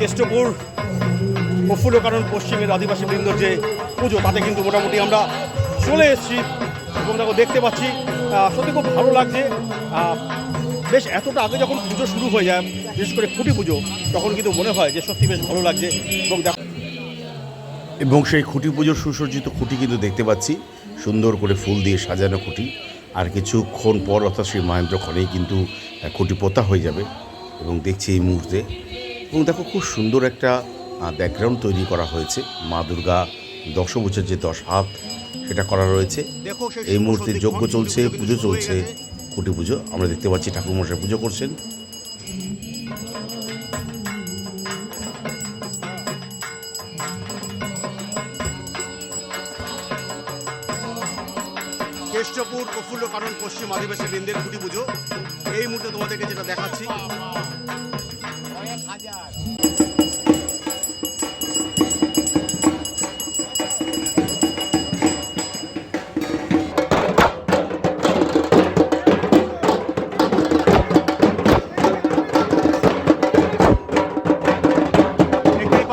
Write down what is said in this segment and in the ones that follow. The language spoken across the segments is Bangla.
কেষ্টপুর প্রফুল্ল কারণ পশ্চিমের আদিবাসী বৃন্দর যে পুজো তাতে কিন্তু মোটামুটি আমরা চলে এসেছি এবং দেখো দেখতে পাচ্ছি সত্যি খুব ভালো লাগছে। বেশ এতটা আগে যখন পুজো শুরু হয়ে যায় বিশেষ করে খুঁটি পুজো তখন কিন্তু মনে হয় যে সত্যি বেশ ভালো লাগছে এবং দেখো এবং সেই খুঁটি পুজোর সুসজ্জিত খুঁটি কিন্তু দেখতে পাচ্ছি। সুন্দর করে ফুল দিয়ে সাজানো খুঁটি। আর কিছুক্ষণ পর অর্থাৎ সেই মহেন্দ্রক্ষণেই কিন্তু আহ, খুঁটি পোতা হয়ে যাবে এবং দেখছি এই মুহূর্তে এবং দেখো খুব সুন্দর একটা ব্যাকগ্রাউন্ড তৈরি করা হয়েছে। মা দুর্গা দশভুজের যে দশ হাত সেটা করা রয়েছে। দেখো এই মুহূর্তে যজ্ঞ চলছে পুজো চলছে। খুঁটি পুজো। আমরা দেখতে পাচ্ছি ঠাকুরমশাই পুজো করছেন। কেষ্টপুর প্রফুল্ল কারণ পশ্চিম আদিবাসী বৃন্দের খুঁটি পুজো। এই মুহূর্তে তোমাদেরকে যেটা দেখাচ্ছি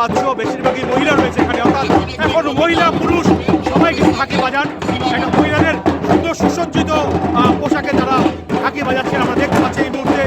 পাচ্ছ বেশিরভাগই মহিলা রয়েছে এখানে, অর্থাৎ এখন মহিলা, পুরুষ সবাই কিন্তু ফাঁকি বাজান একটা মহিলাদের সুন্দর সুসজ্জিত পোশাকে তারা ফাঁকি বাজাচ্ছেন আমরা দেখতে পাচ্ছি এই মুহূর্তে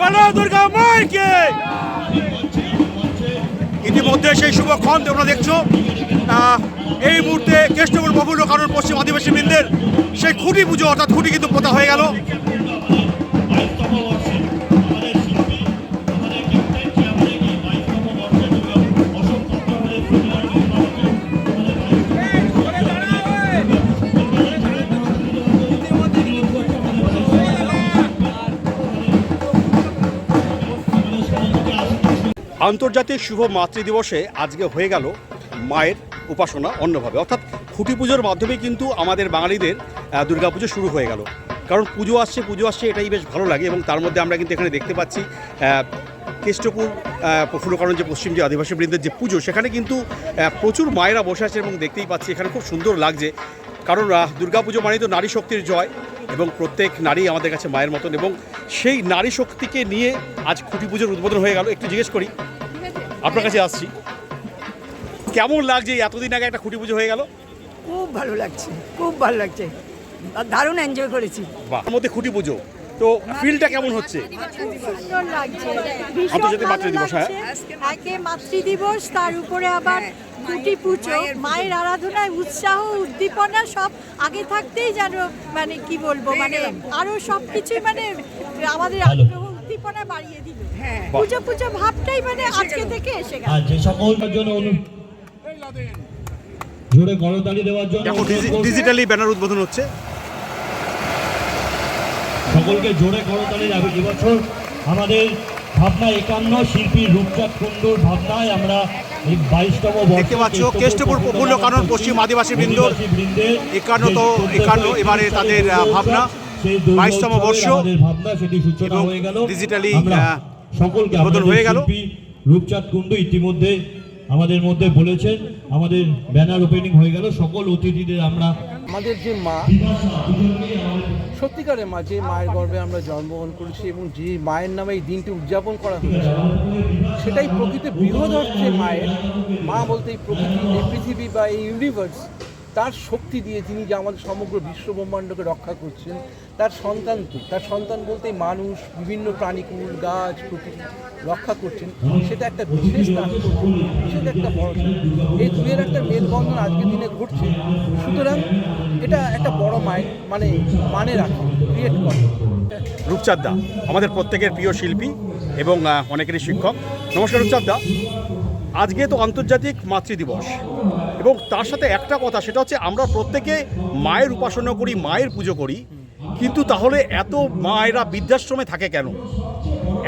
বলো দুর্গা মাইকে। ইতিমধ্যে সেই শুভক্ষণ তোমরা দেখছ। এই মুহূর্তে কেষ্টপুর বহুল কারণ পশ্চিম আদিবাসী বৃন্দের সেই খুঁটি পুজো, অর্থাৎ খুঁটি কিন্তু পোতা হয়ে গেল। আন্তর্জাতিক শুভ মাতৃ দিবসে আজকে হয়ে গেল মায়ের উপাসনা অন্যভাবে অর্থাৎ খুঁটি পুজোর মাধ্যমে কিন্তু আমাদের বাঙালিদের দুর্গাপুজো শুরু হয়ে গেল। কারণ পুজো আসছে পুজো আসছে, এটাই বেশ ভালো লাগে এবং তার মধ্যে আমরা কিন্তু এখানে দেখতে পাচ্ছি কেষ্টপুর প্রফুল্লকরণ যে পশ্চিম যে আদিবাসী বৃন্দের যে পুজো, সেখানে কিন্তু প্রচুর মায়েরা বসে আছে এবং দেখতেই পাচ্ছি এখানে খুব সুন্দর লাগছে। কারণ দুর্গাপুজো মানেই তো নারী শক্তির জয় এবং প্রত্যেক নারী আমাদের কাছে মায়ের মতন এবং সেই নারী শক্তিকে নিয়ে আজ খুঁটি পুজোর উদ্বোধন হয়ে গেল। একটু জিজ্ঞেস করি আপনার কাছে আসছি। কেমন লাগছে? এতদিন আগে একটা খুঁটি পুজো হয়ে গেল। খুব ভালো লাগছে খুব ভালো লাগছে। আর দারুণ এনজয় করেছি। বা তার মধ্যে খুঁটি পুজো তো ফিলটা কেমন হচ্ছে? সুন্দর লাগছে। আন্তর্জাতিক মাতৃদিবস, হ্যাঁ। একে মাতৃদিবস তার উপরে আবার দুটি পুজো। মায়ের আরাধনায় উৎসাহ উদ্দীপনা সব আগে থাকতেই যেন মানে কি বলব মানে আরও সব কিছুই মানে আমাদের আগ্রহ উদ্দীপনা বাড়িয়ে দিল। পুজো পুজো ভাবটাই মানে আজকে থেকে এসে গেল। আর যে সকল জন্য অনু জোরে করতালি দেওয়ার জন্য। ডিজিটালি ব্যানার উদ্বোধন হচ্ছে। সকলকে জোরে করতালি যাবে এবছর আমাদের ভাবনা একান্ন শিল্পী রূপচাঁদ কুণ্ডুর ভাবনায় আমরা এই বাইশতম দেখতে পাচ্ছ, কেষ্টপুর প্রফুল্ল কানন পশ্চিম আদিবাসী বৃন্দর একান্নত একান্ন এবারে তাদের, ভাবনা, বাইশতম বর্ষ ভাবনা এবং হয়ে আহ, সকলকে উদ্বোধন হয়ে গেল। রূপচাঁদ কুণ্ডু ইতিমধ্যে আমাদের মধ্যে বলেছেন আমাদের ব্যানার ওপেনিং হয়ে গেল সকল অতিথিদের আমরা আমাদের যে মা সত্যিকারের মা যে মায়ের গর্ভে আমরা জন্মগ্রহণ করেছি এবং যে মায়ের নামে এই দিনটি উদযাপন করা হয়েছে সেটাই প্রকৃত বৃহৎ অর্থে মায়ের মা বলতে এই প্রকৃতি এই পৃথিবী বা এই ইউনিভার্স তার শক্তি দিয়ে তিনি যে আমাদের সমগ্র বিশ্ব ব্রহ্মাণ্ডকে রক্ষা করছেন, তার সন্তানকে তার সন্তান বলতে মানুষ, বিভিন্ন প্রাণীকুল গাছ, প্রকৃতি রক্ষা করছেন। সেটা একটা বিশেষ বিশেষ একটা বড় এই দুয়ের একটা মেলবন্ধন আজকের দিনে ঘটছে। সুতরাং এটা একটা বড় মাইন্ড মানে মানে রাখে ক্রিয়েট করে। রূপচাঁদ দা, আমাদের প্রত্যেকের প্রিয় শিল্পী এবং অনেকেরই শিক্ষক। নমস্কার রূপচাঁদ দা। আজকে তো আন্তর্জাতিক মাতৃ দিবস। এবং তার সাথে একটা কথা, সেটা হচ্ছে আমরা প্রত্যেকে মায়ের উপাসনা করি, মায়ের পুজো করি, কিন্তু তাহলে এত মায়েরা বৃদ্ধাশ্রমে থাকে কেন?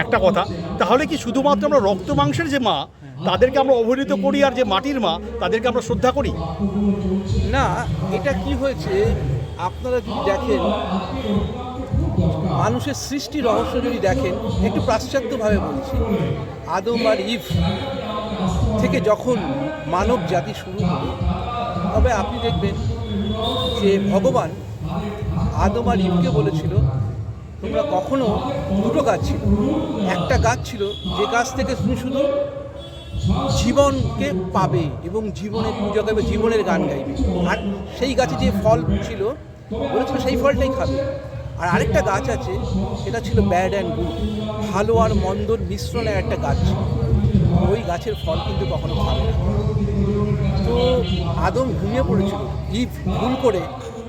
একটা কথা, তাহলে কি শুধুমাত্র আমরা রক্ত মাংসের যে মা, তাদেরকে আমরা অবহেলিত করি আর যে মাটির মা, তাদেরকে আমরা শ্রদ্ধা করি? না, এটা কি হয়েছে, আপনারা যদি দেখেন, মানুষের সৃষ্টি রহস্য যদি দেখেন, একটু পাশ্চাত্যভাবে বলছি। আদম আর ইভ থেকে যখন মানব জাতি শুরু হলো তবে আপনি দেখবেন যে ভগবান আদম আর ইভকে বলেছিল, তোমরা কখনো দুটো গাছ ছিল। একটা গাছ ছিল যে গাছ থেকে তুমি শুধু জীবনকে পাবে এবং জীবনের পূজা করবে, জীবনের গান গাইবে। আর সেই গাছে যে ফল ছিল, বলেছিল সেই ফলটাই খাবে। আর আরেকটা গাছ আছে, সেটা ছিল ব্যাড অ্যান্ড গুড। ভালো আর মন্দর মিশ্রণের একটা গাছ ছিল। ওই গাছের ফল কিন্তু কখনো খাবে না। তো আদম ঘুমিয়ে পড়েছিল। ইভ ভুল করে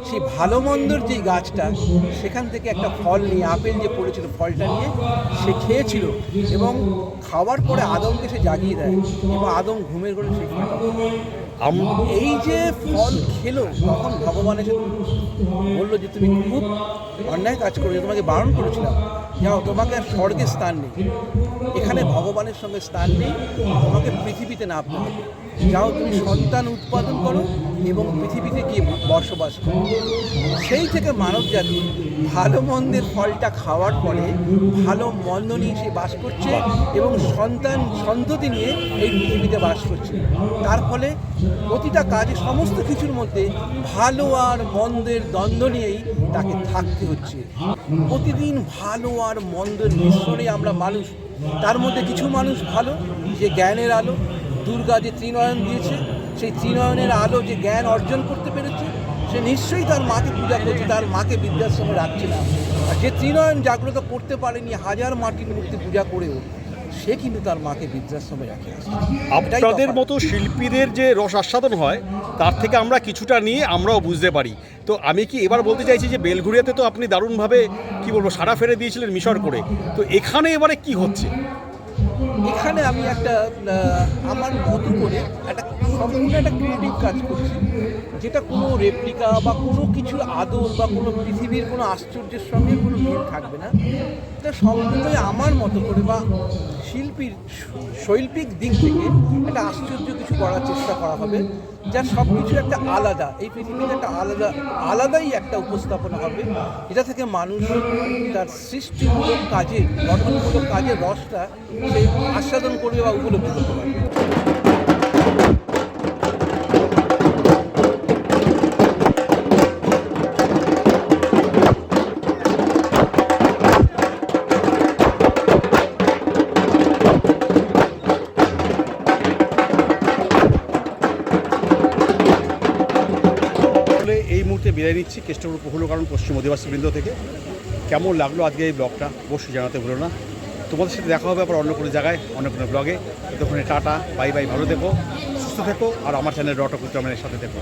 সেই ভালো মন্দর যে গাছটা, সেখান থেকে একটা ফল নিয়ে, আপেল যে পড়েছিল ফলটা নিয়ে, সে খেয়েছিল এবং খাওয়ার পরে আদমকে সে জাগিয়ে দেয়। এবং আদম ঘুমের করে। আম- এই যে ফল খেলো তখন ভগবান এসে বলল যে তুমি খুব অন্যায় কাজ করেছ তোমাকে বারণ করেছিলাম। যাও তোমাকে আর স্বর্গে স্থান নেই। এখানে ভগবানের সঙ্গে স্থান নেই তোমাকে পৃথিবীতে নামতে হবে। যাও তুমি সন্তান উৎপাদন করো এবং পৃথিবীতে গিয়ে বসবাস করো। সেই থেকে মানব জাতি ভালো মন্দের ফলটা খাওয়ার পরে ভালো মন্দ নিয়ে সে বাস করছে এবং সন্তান সন্ততি নিয়ে এই পৃথিবীতে বাস করছে। তার ফলে প্রতিটা কাজে সমস্ত কিছুর মধ্যে ভালো আর মন্দের দ্বন্দ্ব নিয়েই তাকে থাকতে হচ্ছে। প্রতিদিন ভালো আর মন্দের মিশ্রণে আমরা মানুষ। তার মধ্যে কিছু মানুষ ভালো, যে জ্ঞানের আলো দুর্গা যে ত্রিনয়ন দিয়েছে সেই ত্রিনয়নের আলো যে জ্ঞান অর্জন করতে পেরেছে সে নিশ্চয়ই তার মাকে পূজা করছে তার মাকে বৃদ্ধাশ্রমে রাখছে না। আর যে ত্রিনয়ন জাগ্রত করতে পারেনি হাজার মাটির মূর্তি পূজা করেও সে কিন্তু তার মাকে বৃদ্ধাশ্রমে রাখে আপনাদের মতো শিল্পীদের যে রস আস্বাদন হয় তার থেকে আমরা কিছুটা নিয়ে আমরাও বুঝতে পারি। তো আমি কি এবার বলতে চাইছি যে বেলঘুরিয়াতে তো আপনি দারুণভাবে কি বলব সারা ফেরে দিয়েছিলেন মিশর করে। তো এখানে এবারে কি হচ্ছে? এখানে আমি একটা আমার মতো করে একটা সম্পূর্ণ একটা ক্রিয়েটিভ কাজ করছি, যেটা কোনো রেপ্লিকা বা কোনো কিছুর আদল বা কোনো পৃথিবীর কোনো আশ্চর্যের সঙ্গে কোনো মিল থাকবে না। এটা সম্পূর্ণই আমার মতো করে বা শিল্পীর শৈল্পিক দিক থেকে একটা আশ্চর্য কিছু করার চেষ্টা করা হবে যার সব কিছু একটা আলাদা, এই পৃথিবীতে একটা আলাদা, আলাদাই একটা উপস্থাপনা হবে। এটা থেকে মানুষ তার সৃষ্টিমূলক কাজে, গঠনমূলক কাজের রসটা সে আস্বাদন করবে বা উপলব্ধি করতে মুহূর্তে বিদায় নিচ্ছি কেষ্টপুর কারণ পশ্চিম অধিবাসী বৃন্দ থেকে। কেমন লাগল আজকে এই ব্লগটা? অবশ্যই জানাতে ভুলো না। তোমাদের সাথে দেখা হবে আবার অন্য কোনো জায়গায়, অন্য কোনো ব্লগে। ততক্ষণে টাটা, বাই বাই, ভালো দেখো সুস্থ থেকো, আর আমার চ্যানেল ডট চ্যানেলের সাথে থেকো।